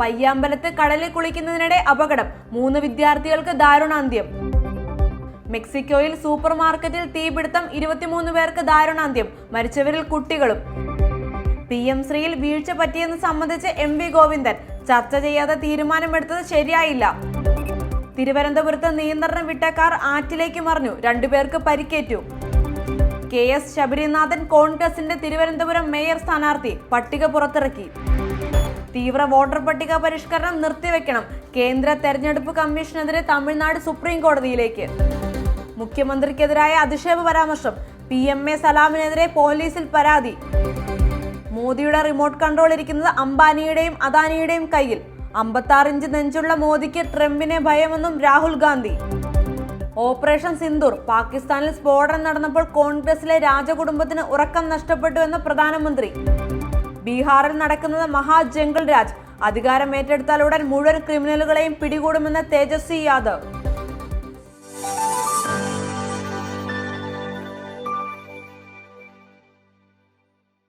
പയ്യാമ്പലത്ത് കടലിൽ കുളിക്കുന്നതിനിടെ അപകടം. മൂന്ന് വിദ്യാർത്ഥികൾക്ക് ദാരുണാന്ത്യം. മെക്സിക്കോയിൽ സൂപ്പർ മാർക്കറ്റിൽ തീപിടുത്തം ഇരുപത്തിമൂന്ന് പേർക്ക് ദാരുണാന്ത്യം. മരിച്ചവരിൽ കുട്ടികളും. പി എം ശ്രീയിൽ വീഴ്ച പറ്റിയെന്ന് സംബന്ധിച്ച് എം വി ഗോവിന്ദൻ. ചർച്ച ചെയ്യാതെ തീരുമാനമെടുത്തത് ശരിയായില്ല. തിരുവനന്തപുരത്ത് നിയന്ത്രണം വിട്ട കാർ ആറ്റിലേക്ക് മറിഞ്ഞു. രണ്ടുപേർക്ക് പരിക്കേറ്റു. കെ എസ് ശബരിനാഥൻ കോൺഗ്രസിന്റെ തിരുവനന്തപുരം മേയർ സ്ഥാനാർത്ഥി പട്ടിക പുറത്തിറക്കി. തീവ്ര വോട്ടർ പട്ടിക പരിഷ്കരണം നിർത്തിവെക്കണം. കേന്ദ്ര തെരഞ്ഞെടുപ്പ് കമ്മീഷനെതിരെ തമിഴ്നാട് സുപ്രീം കോടതിയിലേക്ക്. മുഖ്യമന്ത്രിക്കെതിരായ അധിക്ഷേപ പരാമർശം. പി എം എ സലാമിനെതിരെ പോലീസിൽ പരാതി. മോദിയുടെ റിമോട്ട് കൺട്രോൾ ഇരിക്കുന്നത് അംബാനിയുടെയും അദാനിയുടെയും കയ്യിൽ. അമ്പത്താറിഞ്ച് നെഞ്ചുള്ള മോദിക്ക് ട്രംപിനെ ഭയമെന്നും രാഹുൽ ഗാന്ധി. ഓപ്പറേഷൻ സിന്ദൂർ. പാകിസ്ഥാനിൽ സ്ഫോടനം നടന്നപ്പോൾ കോൺഗ്രസിലെ രാജകുടുംബത്തിന് ഉറക്കം നഷ്ടപ്പെട്ടുവെന്ന് പ്രധാനമന്ത്രി. ബീഹാറിൽ നടക്കുന്നത് മഹാ ജംഗിൾ രാജ്. അധികാരം ഏറ്റെടുത്താൽ ഉടൻ മുഴുവൻ ക്രിമിനലുകളെയും പിടികൂടുമെന്ന് തേജസ്വി യാദവ്.